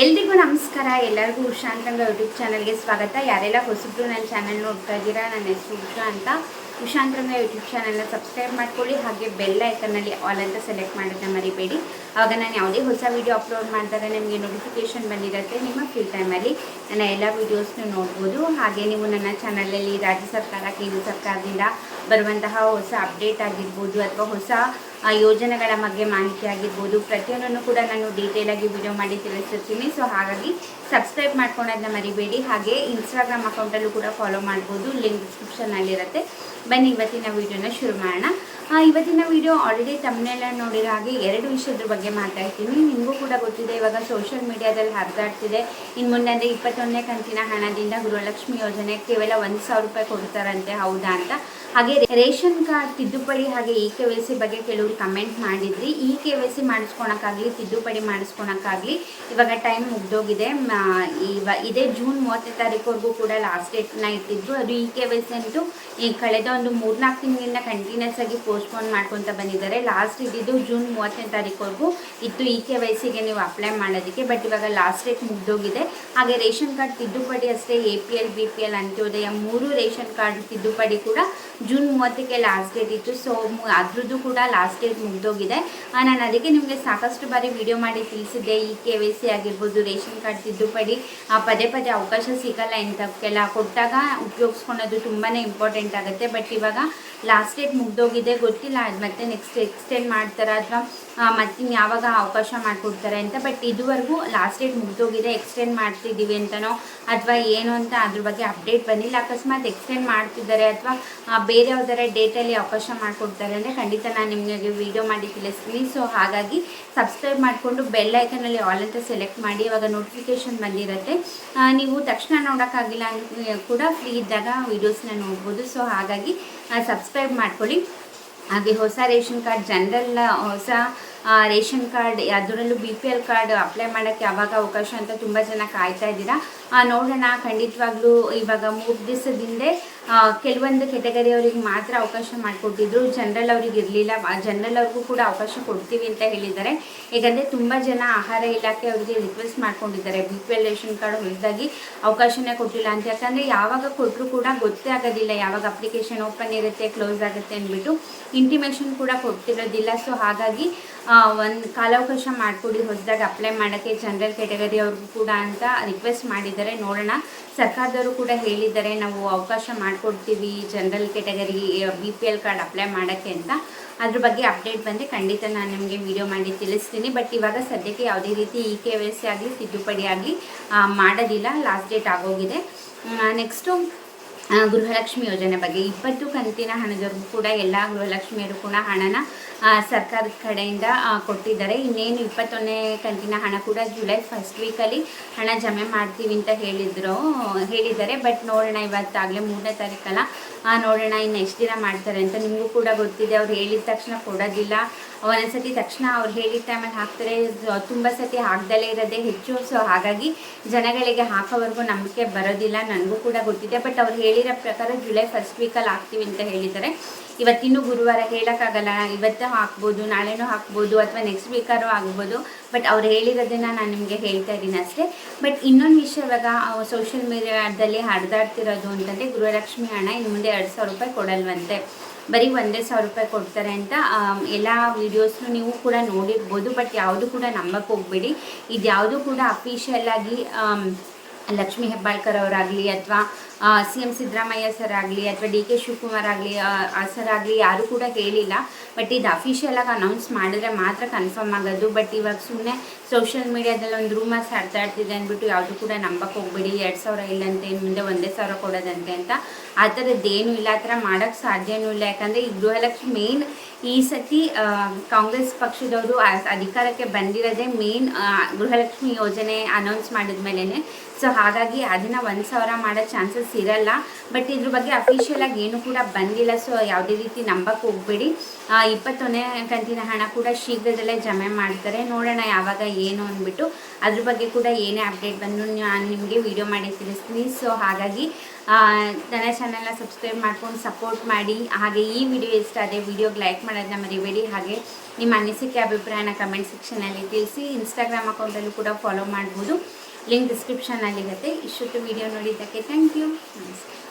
ಎಲ್ರಿಗೂ ನಮಸ್ಕಾರ. ಎಲ್ಲರಿಗೂ ಉಷಾ ಅಂತಂಗ ಯೂಟ್ಯೂಬ್ ಚಾನಲ್ಗೆ ಸ್ವಾಗತ. ಯಾರೆಲ್ಲ ಹೊಸಬ್ರು ನನ್ನ ಚಾನಲ್ ನೋಡ್ತಾ ಇದ್ದೀರಾ, ನನ್ನ ಹೆಸರು ಉಷಾ ಅಂತ. ಉಷಾ ಯೂಟ್ಯೂಬ್ ಚಾನಲ್ನ ಸಬ್ಸ್ಕ್ರೈಬ್ ಮಾಡ್ಕೊಳ್ಳಿ. ಹಾಗೆ ಬೆಲ್ ಐಕನ್ನಲ್ಲಿ ಆಲ್ ಅಂತ ಸೆಲೆಕ್ಟ್ ಮಾಡೋದನ್ನ ಮರಿಬೇಡಿ. ಆವಾಗ ನಾನು ಯಾವುದೇ ಹೊಸ ವೀಡಿಯೋ ಅಪ್ಲೋಡ್ ಮಾಡಿದಾಗ ನಿಮಗೆ ನೋಟಿಫಿಕೇಶನ್ ಬಂದಿರುತ್ತೆ ನಿಮ್ಮ ಫ್ರೀ ಟೈಮಲ್ಲಿ ನನ್ನ ಎಲ್ಲ ವೀಡಿಯೋಸ್ನು ನೋಡ್ಬೋದು. ಹಾಗೆ ನೀವು ನನ್ನ ಚಾನಲಲ್ಲಿ ರಾಜ್ಯ ಸರ್ಕಾರ, ಕೇಂದ್ರ ಸರ್ಕಾರದಿಂದ ಬರುವಂತಹ ಹೊಸ ಅಪ್ಡೇಟ್ ಆಗಿರ್ಬೋದು ಅಥವಾ ಹೊಸ ಆ ಯೋಜನೆಗಳ ಬಗ್ಗೆ ಮಾಹಿತಿ ಆಗಿರ್ಬೋದು ಪ್ರತಿಯೊಂದನ್ನು ಕೂಡ ನಾನು ಡೀಟೇಲ್ ಆಗಿ ವಿಡಿಯೋ ಮಾಡಿ ತಿಳಿಸಿರ್ತೀನಿ ಸೊ ಹಾಗಾಗಿ ಸಬ್ಸ್ಕ್ರೈಬ್ ಮಾಡ್ಕೊಳೋದನ್ನ ಮರಿಬೇಡಿ. ಹಾಗೆ ಇನ್ಸ್ಟಾಗ್ರಾಮ್ ಅಕೌಂಟಲ್ಲೂ ಕೂಡ ಫಾಲೋ ಮಾಡ್ಬೋದು. ಲಿಂಕ್ ಡಿಸ್ಕ್ರಿಪ್ಷನಲ್ಲಿರುತ್ತೆ ಬನ್ನಿ, ಇವತ್ತಿನ ವಿಡಿಯೋನ ಶುರು ಮಾಡೋಣ. ಇವತ್ತಿನ ವಿಡಿಯೋ ಆಲ್ರೆಡಿ ತಮ್ಮನೆಲ್ಲ ನೋಡಿರೋ ಹಾಗೆ ಎರಡು ವಿಷಯದ ಬಗ್ಗೆ ಮಾತಾಡ್ತೀನಿ. ನಿಮಗೂ ಕೂಡ ಗೊತ್ತಿದೆ, ಇವಾಗ ಸೋಷಿಯಲ್ ಮೀಡಿಯಾದಲ್ಲಿ ಹರಿದಾಡ್ತಿದೆ. ಇನ್ನು ಮುಂದೆ ಅಂದರೆ ಇಪ್ಪತ್ತೊಂದನೇ ಕಂತಿನ ಹಣದಿಂದ ಗೃಹಲಕ್ಷ್ಮಿ ಯೋಜನೆ ಕೇವಲ ಒಂದು ಸಾವಿರ ರೂಪಾಯಿ ಕೊಡ್ತಾರಂತೆ, ಹೌದಾ ಅಂತ. ಹಾಗೆ ರೇಷನ್ ಕಾರ್ಡ್ ತಿದ್ದುಪಡಿ ಹಾಗೆ ಇ ಕೆ ವೈ ಸಿ ಬಗ್ಗೆ ಕೆಲವರು ಕಮೆಂಟ್ ಮಾಡಿದ್ರಿ. ಈ ಕೆ ವೈ ಸಿ ಮಾಡಿಸ್ಕೊಳಕ್ಕಾಗಲಿ ತಿದ್ದುಪಡಿ ಮಾಡಿಸ್ಕೊಳಕ್ಕಾಗಲಿ ಇವಾಗ ಟೈಮ್ ಮುಗ್ದೋಗಿದೆ. ಇವ, ಇದೇ ಜೂನ್ ಮೂವತ್ತನೇ ತಾರೀಕುವರೆಗೂ ಕೂಡ ಲಾಸ್ಟ್ ಡೇಟ್ನ ಇಟ್ಟಿದ್ರು. ಅದು ಈ ಕೆ ವೈ ಸಿ ಅಂತೂ, ಈ ಕಳೆದ ಒಂದು ಮೂರ್ನಾಲ್ಕು ತಿಂಗಳಿಂದ ಕಂಟಿನ್ಯೂಸ್ ಆಗಿ ಪೋಸ್ಟ್ಪೋನ್ ಮಾಡ್ಕೊತ ಬಂದಿದ್ದಾರೆ. ಲಾಸ್ಟ್ ಇದ್ದಿದ್ದು ಜೂನ್ ಮೂವತ್ತನೇ ತಾರೀಕುವರೆಗೂ ಇತ್ತು ಈ ಕೆ ವೈ ಸಿಗೆ ನೀವು ಅಪ್ಲೈ ಮಾಡೋದಕ್ಕೆ. ಬಟ್ ಇವಾಗ ಲಾಸ್ಟ್ ಡೇಟ್ ಮುಗ್ದೋಗಿದೆ. ಹಾಗೆ ರೇಷನ್ ಕಾರ್ಡ್ ತಿದ್ದುಪಡಿ ಅಷ್ಟೇ A P L B P L Antyodaya ಮೂರು ರೇಷನ್ ಕಾರ್ಡ್ ತಿದ್ದುಪಡಿ ಕೂಡ ಜೂನ್ ಮೂವತ್ತಕ್ಕೆ ಲಾಸ್ಟ್ ಡೇಟ್ ಇತ್ತು. ಸೊ ಅದ್ರದ್ದು ಕೂಡ ಲಾಸ್ಟ್ ಡೇಟ್ ಮುಗಿದೋಗಿದೆ. ನಾನು ಅದಕ್ಕೆ ನಿಮಗೆ ಸಾಕಷ್ಟು ಬಾರಿ ವಿಡಿಯೋ ಮಾಡಿ ತಿಳಿಸಿದ್ದೆ. ಈ ಕೆ ವೈ ಸಿ ಆಗಿರ್ಬೋದು, ರೇಷನ್ ಕಾರ್ಡ್ ತಿದ್ದುಪಡಿ ಪದೇ ಪದೇ ಅವಕಾಶ ಸಿಗಲ್ಲ ಇಂಥವಕ್ಕೆಲ್ಲ ಕೊಟ್ಟಾಗ ಉಪಯೋಗಿಸ್ಕೊಳೋದು ತುಂಬಾ ಇಂಪಾರ್ಟೆಂಟ್ ಆಗುತ್ತೆ. ಬಟ್ ಇವಾಗ ಲಾಸ್ಟ್ ಡೇಟ್ ಮುಗ್ದೋಗಿದೆ, ಗೊತ್ತಿಲ್ಲ. ಅದು ಮತ್ತೆ ನೆಕ್ಸ್ಟ್ ಎಕ್ಸ್ಟೆಂಡ್ ಮಾಡ್ತಾರಾ ಅಥವಾ ಮತ್ತೆ ಯಾವಾಗ ಅವಕಾಶ ಮಾಡಿಕೊಡ್ತಾರೆ ಅಂತ. ಬಟ್ ಇದುವರೆಗೂ ಲಾಸ್ಟ್ ಡೇಟ್ ಮುಗ್ದೋಗಿದೆ ಎಕ್ಸ್ಟೆಂಡ್ ಮಾಡ್ತಿದ್ದೀವಿ ಅಂತನೋ ಅಥವಾ ಏನು ಅಂತ ಅದ್ರ ಬಗ್ಗೆ ಅಪ್ಡೇಟ್ ಬಂದಿಲ್ಲ. ಅಕಸ್ಮಾತ್ ಎಕ್ಸ್ಟೆಂಡ್ ಮಾಡ್ತಿದ್ದಾರೆ ಅಥವಾ ಬೇರೆ ಯಾವ್ದಾರ ಡೇಟಲ್ಲಿ ಅವಕಾಶ ಮಾಡಿಕೊಡ್ತಾರೆ ಅಂದರೆ ಖಂಡಿತ ನಾನು ನಿಮಗೆ ವಿಡಿಯೋ ಮಾಡಿ ತಿಳಿಸ್ತೀನಿ ಸೊ ಹಾಗಾಗಿ ಸಬ್ಸ್ಕ್ರೈಬ್ ಮಾಡಿಕೊಂಡು ಬೆಲ್ ಐಕನಲ್ಲಿ ಆಲ್ ಅಂತ ಸೆಲೆಕ್ಟ್ ಮಾಡಿ ಇವಾಗ ನೋಟಿಫಿಕೇಶನ್ ಬಂದಿರುತ್ತೆ. ನೀವು ತಕ್ಷಣ ನೋಡೋಕ್ಕಾಗಿಲ್ಲ ಕೂಡ ಫ್ರೀ ಇದ್ದಾಗ ವೀಡಿಯೋಸ್ನ ನೋಡ್ಬೋದು. ಸೊ ಹಾಗಾಗಿ ಸಬ್ಸ್ಕ್ರೈಬ್ ಮಾಡ್ಕೊಳ್ಳಿ. ಹಾಗೆ ಹೊಸ ರೇಷನ್ ಕಾರ್ಡ್ ಜನರಲ್ ಹೊಸ ರೇಷನ್ ಕಾರ್ಡ್ ಅದರಲ್ಲೂ B P L card apply ಮಾಡೋಕ್ಕೆ ಯಾವಾಗ ಅವಕಾಶ ಅಂತ ತುಂಬ ಜನ ಕಾಯ್ತಾ ಇದ್ದೀರಾ. ನೋಡೋಣ. ಖಂಡಿತವಾಗ್ಲೂ ಇವಾಗ ಮೂರು ದಿವಸದ ಹಿಂದೆ ಆ, ಕೆಲವೊಂದು ಕೆಟಗರಿ ಅವ್ರಿಗೆ ಮಾತ್ರ ಅವಕಾಶ ಮಾಡಿಕೊಟ್ಟಿದ್ರು. ಜನರಲ್ ಅವ್ರಿಗೆ ಇರಲಿಲ್ಲ. ಜನರಲ್ ಅವ್ರಿಗೂ ಕೂಡ ಅವಕಾಶ ಕೊಡ್ತೀವಿ ಅಂತ ಹೇಳಿದ್ದಾರೆ. ಯಾಕಂದರೆ ತುಂಬ ಜನ ಆಹಾರ ಇಲಾಖೆ ಅವರಿಗೆ ರಿಕ್ವೆಸ್ಟ್ ಮಾಡ್ಕೊಂಡಿದ್ದಾರೆ. B P L ration card ಹೊಸದಾಗಿ ಅವಕಾಶನೇ ಕೊಟ್ಟಿಲ್ಲ ಅಂತ. ಯಾಕಂದರೆ ಯಾವಾಗ ಕೊಟ್ಟರು ಕೂಡ ಗೊತ್ತೇ ಆಗೋದಿಲ್ಲ. ಯಾವಾಗ ಅಪ್ಲಿಕೇಶನ್ ಓಪನ್ ಇರುತ್ತೆ ಕ್ಲೋಸ್ ಆಗುತ್ತೆ ಅಂದ್ಬಿಟ್ಟು ಇಂಟಿಮೇಷನ್ ಕೂಡ ಕೊಡ್ತಿರೋದಿಲ್ಲ. ಸೊ ಹಾಗಾಗಿ ಒಂದು ಕಾಲಾವಕಾಶ ಮಾಡಿಕೊಡಿ, ಹೊಸದಾಗಿ ಅಪ್ಲೈ ಮಾಡೋಕ್ಕೆ ಜನರಲ್ ಕೆಟಗರಿ ಅವ್ರಿಗೂ ಕೂಡ ಅಂತ ರಿಕ್ವೆಸ್ಟ್ ಮಾಡಿದ್ದಾರೆ. ನೋಡೋಣ. ಸರ್ಕಾರದವರು ಕೂಡ ಹೇಳಿದ್ದಾರೆ, ನಾವು ಅವಕಾಶ ಮಾಡಿಕೊಡ್ತೀವಿ general category B P L card apply ಮಾಡೋಕ್ಕೆ ಅಂತ. ಅದ್ರ ಬಗ್ಗೆ ಅಪ್ಡೇಟ್ ಬಂದರೆ ಖಂಡಿತ ನಾನು ನಿಮಗೆ ವಿಡಿಯೋ ಮಾಡಿ ತಿಳಿಸ್ತೀನಿ. ಬಟ್ ಇವಾಗ ಸದ್ಯಕ್ಕೆ ಯಾವುದೇ ರೀತಿ ಇ ಕೆ ವೈ ಸಿ ಆಗಲಿ, ತಿದ್ದುಪಡಿ ಆಗಲಿ ಮಾಡೋದಿಲ್ಲ. ಲಾಸ್ಟ್ ಡೇಟ್ ಆಗೋಗಿದೆ. ನೆಕ್ಸ್ಟು ಗೃಹಲಕ್ಷ್ಮಿ ಯೋಜನೆ ಬಗ್ಗೆ. ಇಪ್ಪತ್ತು ಕಂತಿನ ಹಣದವರೆಗೂ ಕೂಡ ಎಲ್ಲ ಗೃಹಲಕ್ಷ್ಮಿಯರು ಕೂಡ ಹಣನ ಸರ್ಕಾರದ ಕಡೆಯಿಂದ ಕೊಟ್ಟಿದ್ದಾರೆ. ಇನ್ನೇನು ಇಪ್ಪತ್ತೊಂದನೇ ಕಂತಿನ ಹಣ ಕೂಡ ಜುಲೈ ಫಸ್ಟ್ ವೀಕಲ್ಲಿ ಹಣ ಜಮೆ ಮಾಡ್ತೀವಿ ಅಂತ ಹೇಳಿದ್ರು, ಹೇಳಿದ್ದಾರೆ. ಬಟ್ ನೋಡೋಣ ಇವತ್ತಾಗಲೇ ಮೂರನೇ ತಾರೀಕಲ್ಲ. ನೋಡೋಣ ಇನ್ನು ಎಷ್ಟು ದಿನ ಮಾಡ್ತಾರೆ ಅಂತ ನಿಮಗೂ ಕೂಡ ಗೊತ್ತಿದೆ. ಅವ್ರು ಹೇಳಿದ ತಕ್ಷಣ ಕೊಡೋದಿಲ್ಲ. ಒಂದೊಂದ್ಸತಿ ತಕ್ಷಣ ಅವ್ರು ಹೇಳಿದ ಟೈಮಲ್ಲಿ ಹಾಕ್ತಾರೆ ತುಂಬ ಸತಿ ಹಾಕ್ದಲೇ ಇರೋದೇ ಹೆಚ್ಚು. ಸೊ ಹಾಗಾಗಿ ಜನಗಳಿಗೆ ಹಾಕೋವರೆಗೂ ನಂಬಿಕೆ ಬರೋದಿಲ್ಲ, ನನಗೂ ಕೂಡ ಗೊತ್ತಿದೆ. ಬಟ್ ಅವ್ರು ಹೇಳಿರೋ ಪ್ರಕಾರ ಜುಲೈ ಫಸ್ಟ್ ವೀಕಲ್ಲಿ ಹಾಕ್ತೀವಿ ಅಂತ ಹೇಳಿದ್ದಾರೆ. ಇವತ್ತಿನ್ನೂ ಗುರುವಾರ ಹೇಳೋಕ್ಕಾಗಲ್ಲ ಇವತ್ತೇ ಹಾಕ್ಬೋದು, ನಾಳೆನೂ ಹಾಕ್ಬೋದು ಅಥವಾ ನೆಕ್ಸ್ಟ್ ವೀಕಾರು ಆಗ್ಬೋದು. ಬಟ್ ಅವ್ರು ಹೇಳಿರೋದನ್ನ ನಾನು ನಿಮಗೆ ಹೇಳ್ತಾ ಇದ್ದೀನಿ ಅಷ್ಟೇ. ಬಟ್ ಇನ್ನೊಂದು ವಿಷಯ ಇವಾಗ ಸೋಷಿಯಲ್ ಮೀಡಿಯಾದಲ್ಲಿ ಹರಿದಾಡ್ತಿರೋದು ಅಂತಂದರೆ ಗೃಹಲಕ್ಷ್ಮಿ ಹಣ ಇನ್ನು ಮುಂದೆ ಎರಡು ಸಾವಿರ ರೂಪಾಯಿ ಕೊಡಲ್ವಂತೆ. ಬರೀ ಒಂದೇ ಸಾವಿರ ರೂಪಾಯಿ ಕೊಡ್ತಾರೆ ಅಂತ ಎಲ್ಲ ವೀಡಿಯೋಸ್ನು ನೀವು ಕೂಡ ನೋಡಿರ್ಬೋದು. ಬಟ್ ಯಾವುದು ಕೂಡ ನಂಬಕ್ಕೆ ಹೋಗಬೇಡಿ. ಇದು ಯಾವುದು ಕೂಡ ಅಫಿಷಿಯಲ್ ಆಗಿ ಲಕ್ಷ್ಮೀ ಹೆಬ್ಬಾಳ್ಕರ್ ಅವರಾಗಲಿ ಅಥವಾ ಸಿ ಎಂ ಸಿದ್ದರಾಮಯ್ಯ ಸರ್ ಆಗಲಿ ಅಥವಾ ಡಿ ಕೆ ಶಿವಕುಮಾರ್ ಆಗಲಿ ಸರ್ ಆಗಲಿ ಯಾರೂ ಕೂಡ ಹೇಳಿಲ್ಲ ಬಟ್ ಇದು ಅಫಿಷಿಯಲಾಗಿ ಅನೌನ್ಸ್ ಮಾಡಿದ್ರೆ ಮಾತ್ರ ಕನ್ಫರ್ಮ್ ಆಗೋದು. ಬಟ್ ಇವಾಗ ಸುಮ್ಮನೆ ಸೋಷಿಯಲ್ ಮೀಡಿಯಾದಲ್ಲಿ ಒಂದು ರೂಮರ್ಸ್ ಹಡ್ತಾ ಇರ್ತಿದೆ ಅಂದ್ಬಿಟ್ಟು ಯಾವುದು ಕೂಡ ನಂಬಕ್ಕೆ ಹೋಗ್ಬೇಡಿ. ಎರಡು ಸಾವಿರ ಇಲ್ಲಂತೆ ಮುಂದೆ ಒಂದೇ ಸಾವಿರ ಕೊಡೋದಂತೆ ಅಂತ. ಆ ಥರದ್ದೇನು ಇಲ್ಲ, ಆ ಥರ ಮಾಡೋಕ್ಕೆ ಸಾಧ್ಯನೂ ಇಲ್ಲ. ಯಾಕಂದರೆ ಈ ಗೃಹಲಕ್ಷ್ಮಿ ಮೇನ್ ಈ ಸತಿ ಕಾಂಗ್ರೆಸ್ ಪಕ್ಷದವರು ಅಧಿಕಾರಕ್ಕೆ ಬಂದಿರೋದೇ ಮೇನ್ ಗೃಹಲಕ್ಷ್ಮಿ ಯೋಜನೆ ಅನೌನ್ಸ್ ಮಾಡಿದ್ಮೇಲೆ ಸೊ ಹಾಗಾಗಿ ಅದನ್ನು ಒಂದು ಸಾವಿರ ಮಾಡೋ ಚಾನ್ಸಸ್ ಇರಲ್ಲ. ಬಟ್ ಇದ್ರ ಬಗ್ಗೆ ಅಫಿಷಿಯಲಾಗಿ ಏನು ಕೂಡ ಬಂದಿಲ್ಲ. ಸೊ ಯಾವುದೇ ರೀತಿ ನಂಬಕ್ಕೆ ಹೋಗಬೇಡಿ. ಇಪ್ಪತ್ತೊಂದನೇ ಕಂತಿನ ಹಣ ಕೂಡ ಶೀಘ್ರದಲ್ಲೇ ಜಮೆ ಮಾಡ್ತಾರೆ. ನೋಡೋಣ ಯಾವಾಗ ಏನು ಅಂದ್ಬಿಟ್ಟು. ಅದ್ರ ಬಗ್ಗೆ ಕೂಡ ಏನೇ ಅಪ್ಡೇಟ್ ಬಂದು ನಾನು ನಿಮಗೆ ವಿಡಿಯೋ ಮಾಡಿ ತಿಳಿಸ್ತೀನಿ. ಸೊ ಹಾಗಾಗಿ ನನ್ನ ಚಾನಲ್ನ ಸಬ್ಸ್ಕ್ರೈಬ್ ಮಾಡ್ಕೊಂಡು ಸಪೋರ್ಟ್ ಮಾಡಿ. ಹಾಗೆ ಈ ವಿಡಿಯೋ ಇಷ್ಟ ಅದೇ ವಿಡಿಯೋಗೆ ಲೈಕ್ ಮಾಡೋದನ್ನ ಮರಿಬೇಡಿ. ಹಾಗೆ ನಿಮ್ಮ ಅನಿಸಿಕೆ, ಅಭಿಪ್ರಾಯನ ಕಮೆಂಟ್ ಸೆಕ್ಷನಲ್ಲಿ ತಿಳಿಸಿ. ಇನ್ಸ್ಟಾಗ್ರಾಮ್ ಅಕೌಂಟಲ್ಲೂ ಕೂಡ ಫಾಲೋ ಮಾಡ್ಬೋದು. ಲಿಂಕ್ ಡಿಸ್ಕ್ರಿಪ್ಷನಲ್ಲಿರುತ್ತೆ ಇಷ್ಟೊತ್ತು ವಿಡಿಯೋ ನೋಡಿದ್ದಕ್ಕೆ ಥ್ಯಾಂಕ್ ಯು ನಮಸ್ಕಾರ.